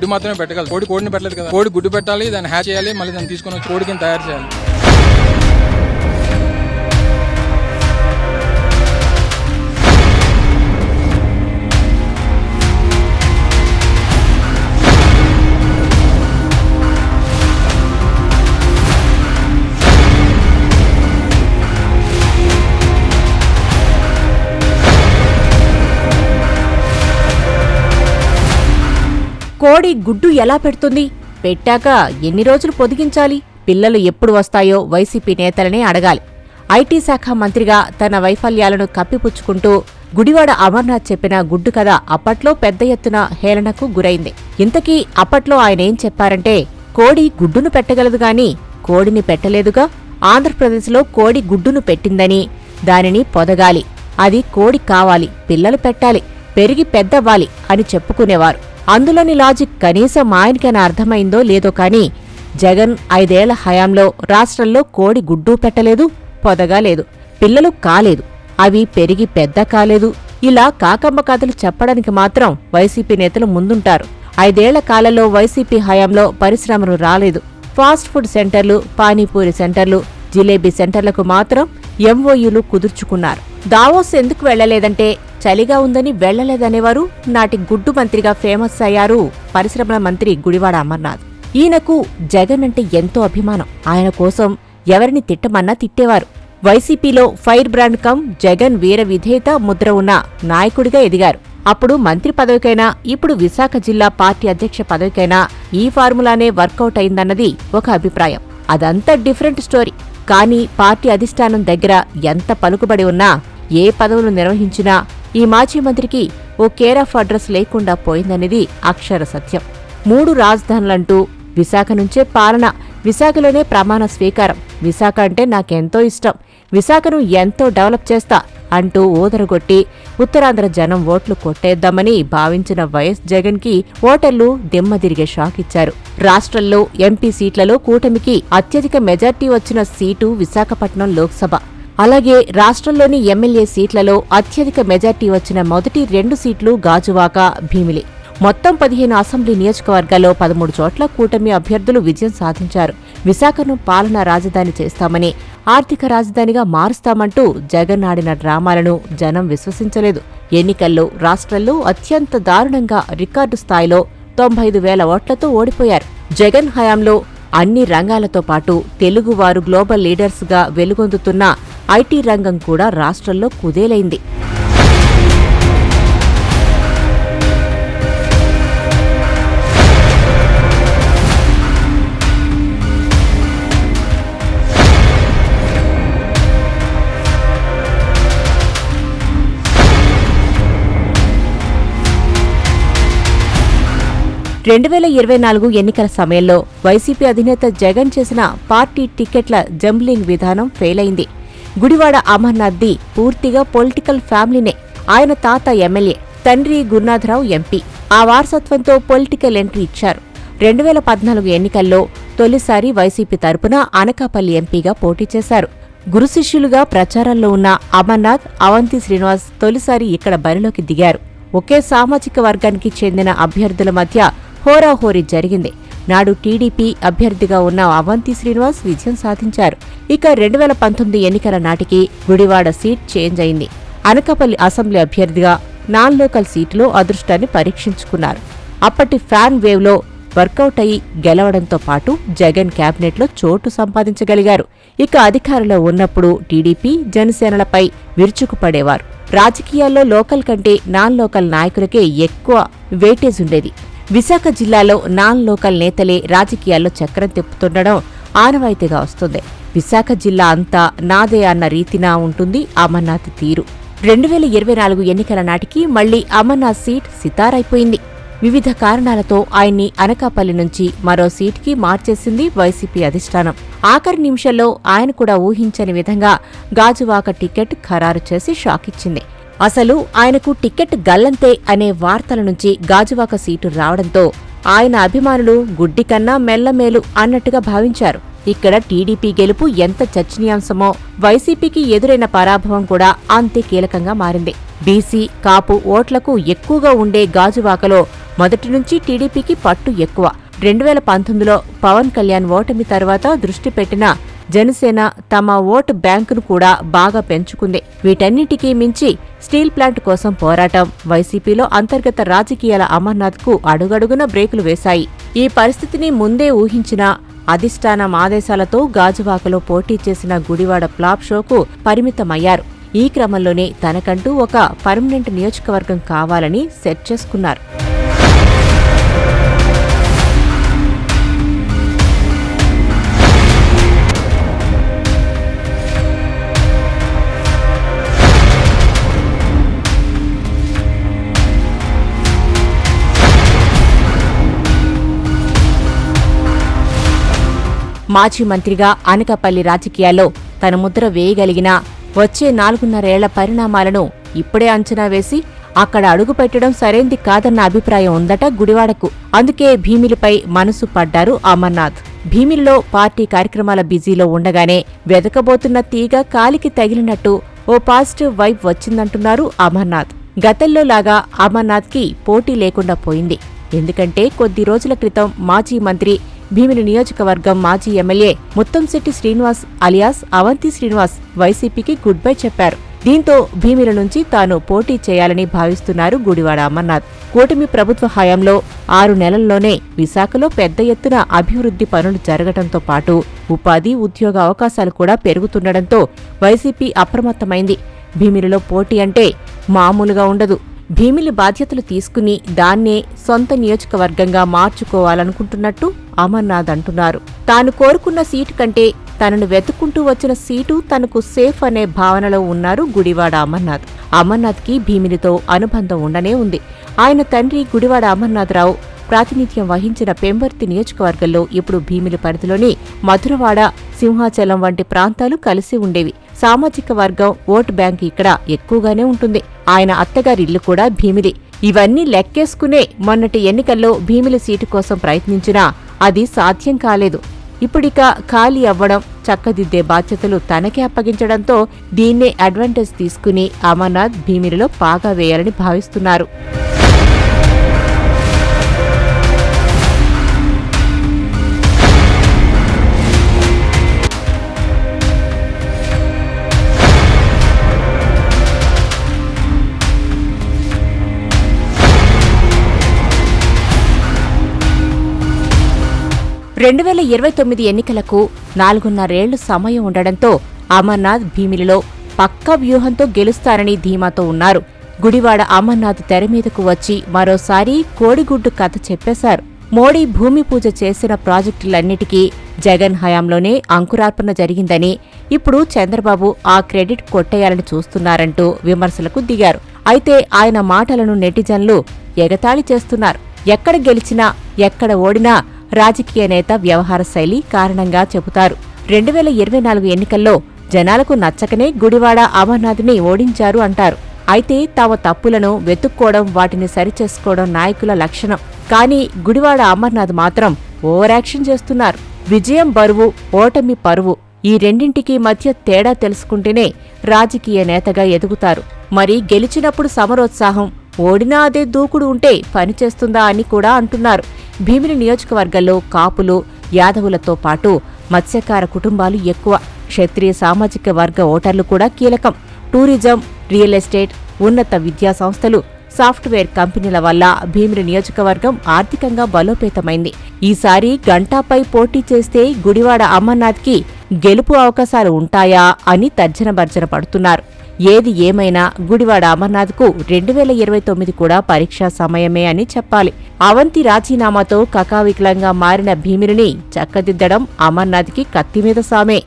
గుడ్డు మాత్రమే పెట్టగలదు. కోడి కోడిని పెట్టలేదు కదా. కోడి గుడ్డు పెట్టాలి దాన్ని హ్యాచ్ చేయాలి మళ్ళీ దాన్ని తీసుకొని కోడికి తయారు చేయాలి. కోడి గుడ్డు ఎలా పెడుతుంది? పెట్టాక ఎన్ని రోజులు పొదిగించాలి? పిల్లలు ఎప్పుడు వస్తాయో వైసీపీ నేతలనే అడగాలి. ఐటీ శాఖ మంత్రిగా తన వైఫల్యాలను కప్పిపుచ్చుకుంటూ గుడివాడ అమర్నాథ్ చెప్పిన గుడ్డు కథ అప్పట్లో పెద్ద ఎత్తున హేళనకు గురైంది. ఇంతకీ అప్పట్లో ఆయనేం చెప్పారంటే కోడి గుడ్డును పెట్టగలదు గాని కోడిని పెట్టలేదుగా. ఆంధ్రప్రదేశ్లో కోడి గుడ్డును పెట్టిందని దానిని పొదగాలి. అది కోడి కావాలి పిల్లలు పెట్టాలి పెరిగి పెద్దవ్వాలి అని చెప్పుకునేవారు. అందులోని లాజిక్ కనీసం ఆయనకైనా అర్థమైందో లేదో కానీ జగన్ ఐదేళ్ళ హయాంలో రాష్ట్రంలో కోడి గుడ్డు పెట్టలేదు పొదగా లేదు పిల్లలు కాలేదు అవి పెరిగి పెద్ద కాలేదు. ఇలా కాకమ్మ కథలు చెప్పడానికి మాత్రం వైసీపీ నేతలు ముందుంటారు. ఐదేళ్ళ కాలంలో వైసీపీ హయాంలో పరిశ్రమలు రాలేదు. ఫాస్ట్ ఫుడ్ సెంటర్లు పానీపూరి సెంటర్లు జిలేబీ సెంటర్లకు మాత్రం ఎంఓయూలు కుదుర్చుకున్నారు. దావోస్ ఎందుకు వెళ్ళలేదంటే చలిగా ఉందని వెళ్ళలేదనేవారు నాటి గుడ్డు మంత్రిగా ఫేమస్ అయ్యారు పరిశ్రమల మంత్రి గుడివాడ అమర్నాథ్. ఈయనకు జగన్ అంటే ఎంతో అభిమానం. ఆయన కోసం ఎవరిని తిట్టమన్నా తిట్టేవారు. వైసీపీలో ఫైర్ బ్రాండ్ కమ్ జగన్ వీర విధేయత ముద్ర ఉన్న నాయకుడిగా ఎదిగారు. అప్పుడు మంత్రి పదవికైనా ఇప్పుడు విశాఖ జిల్లా పార్టీ అధ్యక్ష పదవికైనా ఈ ఫార్ములానే వర్కౌట్ అయిందన్నది ఒక అభిప్రాయం. అదంతా డిఫరెంట్ స్టోరీ. కానీ పార్టీ అధిష్టానం దగ్గర ఎంత పలుకుబడి ఉన్నా ఏ పదవులు నిర్వహించినా ఈ మాజీ మంత్రికి ఓ కేర్ ఆఫ్ అడ్రస్ లేకుండా పోయిందనేది అక్షర సత్యం. మూడు రాజధానులంటూ విశాఖ నుంచే పాలన విశాఖలోనే ప్రమాణ స్వీకారం. విశాఖ అంటే నాకెంతో ఇష్టం. విశాఖను ఎంతో డెవలప్ చేస్తా అంటూ ఊదరగొట్టి ఉత్తరాంధ్ర జనం ఓట్లు కొట్టేద్దామని భావించిన వైఎస్ జగన్కి ఓటర్లు దిమ్మదిరిగే షాక్ ఇచ్చారు. రాష్ట్రంలో ఎంపీ సీట్లలో కూటమికి అత్యధిక మెజార్టీ వచ్చిన సీటు విశాఖపట్నం లోక్సభ. అలాగే రాష్ట్రంలోని ఎమ్మెల్యే సీట్లలో అత్యధిక మెజార్టీ వచ్చిన మొదటి రెండు సీట్లు గాజువాక భీమిలి. మొత్తం పదిహేను అసెంబ్లీ నియోజకవర్గాల్లో పదమూడు చోట్ల కూటమి అభ్యర్థులు విజయం సాధించారు. విశాఖను పాలనా రాజధాని చేస్తామని ఆర్థిక రాజధానిగా మారుస్తామంటూ జగన్ ఆడిన డ్రామాలను జనం విశ్వసించలేదు. ఎన్నికల్లో రాష్ట్రంలో అత్యంత దారుణంగా రికార్డు స్థాయిలో తొంభై ఐదు వేల ఓట్లతో ఓడిపోయారు. జగన్ హయాంలో అన్ని రంగాలతో పాటు తెలుగువారు గ్లోబల్ లీడర్స్గా వెలుగొందుతున్న ఐటీ రంగం కూడా రాష్ట్రంలో కుదేలైంది. రెండు వేల ఇరవై నాలుగు ఎన్నికల సమయంలో వైసీపీ అధినేత జగన్ చేసిన పార్టీ టికెట్ల జంబ్లింగ్ విధానం ఫెయిల్ అయింది గుడివాడ అమర్నాథ్ది పూర్తిగా పొలిటికల్ ఫ్యామిలీనే. ఆయన తాత ఎమ్మెల్యే తండ్రి గురునాథరావు ఎంపీ. ఆ వారసత్వంతో పొలిటికల్ ఎంట్రీ ఇచ్చారు. రెండు వేల పద్నాలుగు ఎన్నికల్లో తొలిసారి వైసీపీ తరపున అనకాపల్లి ఎంపీగా పోటీ చేశారు. గురు శిష్యులుగా ప్రచారంలో ఉన్న అమర్నాథ్ అవంతి శ్రీనివాస్ తొలిసారి ఇక్కడ బరిలోకి దిగారు. ఒకే సామాజిక వర్గానికి చెందిన అభ్యర్థుల మధ్య హోరాహోరీ జరిగింది. నాడు టీడీపీ అభ్యర్థిగా ఉన్న అవంతి శ్రీనివాస్ విజయం సాధించారు. ఇక రెండు వేల పంతొమ్మిది ఎన్నికల నాటికి గుడివాడ సీట్ చేంజ్ అయింది. అనకాపల్లి అసెంబ్లీ అభ్యర్థిగా నాన్ లోకల్ సీటులో అదృష్టాన్ని పరీక్షించుకున్నారు. అప్పటి ఫ్యాన్ వేవ్లో వర్కౌట్ అయి గెలవడంతో పాటు జగన్ క్యాబినెట్లో చోటు సంపాదించగలిగారు. ఇక అధికారంలో ఉన్నప్పుడు టీడీపీ జనసేనలపై విరుచుకుపడేవారు. రాజకీయాల్లో లోకల్ కంటే నాన్ లోకల్ నాయకులకే ఎక్కువ వెయిటేజ్ ఉండేది. విశాఖ జిల్లాలో నాన్ లోకల్ నేతలే రాజకీయాల్లో చక్రం తిప్పుతుండడం ఆనవాయితీగా వస్తుంది. విశాఖ జిల్లా అంతా నాదే అన్న రీతినా ఉంటుంది అమర్నాథ్ తీరు. రెండు వేల ఇరవై నాలుగు ఎన్నికల నాటికి మళ్ళీ అమర్నాథ్ సీట్ సితారైపోయింది. వివిధ కారణాలతో ఆయన్ని అనకాపల్లి నుంచి మరో సీట్కి మార్చేసింది వైసీపీ అధిష్టానం. ఆఖరి నిమిషంలో ఆయన కూడా ఊహించని విధంగా గాజువాక టికెట్ ఖరారు చేసి షాక్ ఇచ్చింది అసలు ఆయనకు టికెట్ గల్లంతే అనే వార్తల నుంచి గాజువాక సీటు రావడంతో ఆయన అభిమానులు గుడ్డి కన్నా మెల్లమేలు అన్నట్టుగా భావించారు. ఇక్కడ టీడీపీ గెలుపు ఎంత చర్చనీయాంశమో వైసీపీకి ఎదురైన పరాభవం కూడా అంతే కీలకంగా మారింది. బీసీ కాపు ఓట్లకు ఎక్కువగా ఉండే గాజువాకలో మొదటి నుంచి టీడీపీకి పట్టు ఎక్కువ. రెండు వేల పంతొమ్మిదిలో పవన్ కళ్యాణ్ ఓటమి తర్వాత దృష్టి పెట్టిన జనసేన తమ ఓటు బ్యాంకును కూడా బాగా పెంచుకుంది. వీటన్నిటికీ మించి స్టీల్ ప్లాంట్ కోసం పోరాటం. వైసీపీలో అంతర్గత రాజకీయాల అమర్నాథ్కు అడుగడుగున బ్రేకులు వేశాయి. ఈ పరిస్థితిని ముందే ఊహించిన అధిష్టానం ఆదేశాలతో గాజువాకలో పోటీ చేసిన గుడివాడ ఫ్లాప్ షోకు పరిమితమయ్యారు. ఈ క్రమంలోనే తనకంటూ ఒక పర్మనెంట్ నియోజకవర్గం కావాలని సెట్ చేసుకున్నారు. మాజీ మంత్రిగా అనకాపల్లి రాజకీయాల్లో తన ముద్ర వేయగలిగిన వచ్చే నాలుగున్నరేళ్ళ పరిణామాలను ఇప్పుడే అంచనా వేసి అక్కడ అడుగు పెట్టడం సరైంది కాదన్న అభిప్రాయం ఉందట గుడివాడకు. అందుకే భీమిలిపై మనసు పడ్డారు అమర్నాథ్. భీమిల్లో పార్టీ కార్యక్రమాల బిజీలో ఉండగానే వెదకబోతున్న తీగ కాలికి తగిలినట్టు ఓ పాజిటివ్ వైబ్ వచ్చిందంటున్నారు అమర్నాథ్. గతంలో లాగా అమర్నాథ్కి పోటీ లేకుండా పోయింది. ఎందుకంటే కొద్ది రోజుల క్రితం మాజీ మంత్రి భీమిని నియోజకవర్గం మాజీ ఎమ్మెల్యే ముత్తంశెట్టి శ్రీనివాస్ అలియాస్ అవంతి శ్రీనివాస్ వైసీపీకి గుడ్ బై చెప్పారు. దీంతో భీమిల నుంచి తాను పోటీ చేయాలని భావిస్తున్నారు గుడివాడ అమర్నాథ్. కూటమి ప్రభుత్వ హయాంలో ఆరు నెలల్లోనే విశాఖలో పెద్ద ఎత్తున అభివృద్ధి పనులు జరగడంతో పాటు ఉపాధి ఉద్యోగ అవకాశాలు కూడా పెరుగుతుండటంతో వైసీపీ అప్రమత్తమైంది. భీమిలిలో పోటీ అంటే మామూలుగా ఉండదు. భీమిలి బాధ్యతలు తీసుకుని దాన్నే సొంత నియోజకవర్గంగా మార్చుకోవాలనుకుంటున్నట్టు అమర్నాథ్ అంటున్నారు. తాను కోరుకున్న సీటు కంటే తనను వెతుక్కుంటూ వచ్చిన సీటు తనకు సేఫ్ అనే భావనలో ఉన్నారు గుడివాడ అమర్నాథ్. అమర్నాథ్కి భీమిలితో అనుబంధం ఉండనే ఉంది. ఆయన తండ్రి గుడివాడ అమర్నాథరావు ప్రాతినిధ్యం వహించిన పెంబర్తి నియోజకవర్గంలో ఇప్పుడు భీమిలి పరిధిలోని మధురవాడ సింహాచలం వంటి ప్రాంతాలు కలిసి ఉండేవి. సామాజిక వర్గం ఓటు బ్యాంక్ ఇక్కడ ఎక్కువగానే ఉంటుంది. ఆయన అత్తగారి ఇల్లు కూడా భీమిలి. ఇవన్నీ లెక్కేసుకునే మొన్నటి ఎన్నికల్లో భీమిలి సీటు కోసం ప్రయత్నించినా అది సాధ్యం కాలేదు. ఇప్పుడిక ఖాళీ అవ్వడం చక్కదిద్దే బాధ్యతలు తనకే అప్పగించడంతో దీన్నే అడ్వాంటేజ్ తీసుకుని అమర్నాథ్ భీమిలిలో పాగా వేయాలని భావిస్తున్నారు. రెండు వేల ఇరవై తొమ్మిది ఎన్నికలకు నాలుగున్నరేళ్ళు సమయం ఉండడంతో అమర్నాథ్ భీమిలిలో పక్కా వ్యూహంతో గెలుస్తారని ధీమాతో ఉన్నారు. గుడివాడ అమర్నాథ్ తెర మీదకు వచ్చి మరోసారి కోడిగుడ్డు కథ చెప్పేశారు. మోడీ భూమి పూజ చేసిన ప్రాజెక్టులన్నిటికీ జగన్ హయాంలోనే అంకురార్పణ జరిగిందని ఇప్పుడు చంద్రబాబు ఆ క్రెడిట్ కొట్టేయాలని చూస్తున్నారంటూ విమర్శలకు దిగారు. అయితే ఆయన మాటలను నెటిజన్లు ఎగతాళి చేస్తున్నారు. ఎక్కడ గెలిచినా ఎక్కడ ఓడినా రాజకీయ నేత వ్యవహార శైలి కారణంగా చెబుతారు. రెండు వేల ఇరవై నాలుగు ఎన్నికల్లో జనాలకు నచ్చకనే గుడివాడ అమర్నాథ్ని ఓడించారు అంటారు. అయితే తమ తప్పులను వెతుక్కోవడం వాటిని సరిచేసుకోవడం నాయకుల లక్షణం. కానీ గుడివాడ అమర్నాథ్ మాత్రం ఓవరాక్షన్ చేస్తున్నారు. విజయం బరువు ఓటమి పరువు ఈ రెండింటికి మధ్య తేడా తెలుసుకుంటేనే రాజకీయ నేతగా ఎదుగుతారు. మరి గెలిచినప్పుడు సమరోత్సాహం ఓడినా అదే దూకుడు ఉంటే పనిచేస్తుందా అని కూడా అంటున్నారు. భీమిని నియోజకవర్గంలో కాపులు యాదవులతో పాటు మత్స్యకార కుటుంబాలు ఎక్కువ. క్షత్రియ సామాజిక వర్గ ఓటర్లు కూడా కీలకం. టూరిజం రియల్ ఎస్టేట్ ఉన్నత విద్యా సంస్థలు సాఫ్ట్వేర్ కంపెనీల వల్ల భీమిని నియోజకవర్గం ఆర్థికంగా బలోపేతమైంది. ఈసారి గంటాపై పోటీ చేస్తే గుడివాడ అమర్నాథ్కి గెలుపు అవకాశాలు ఉంటాయా అని తర్జన భర్జన పడుతున్నారు. ఏది ఏమైనా గుడివాడ అమర్నాథ్కు రెండు వేల ఇరవై తొమ్మిది కూడా పరీక్షా సమయమే అని చెప్పాలి. అవంతి రాజీనామాతో కకావికలంగా మారిన భీమిరిని చక్కదిద్దడం అమర్నాథ్కి కత్తిమీద సామే.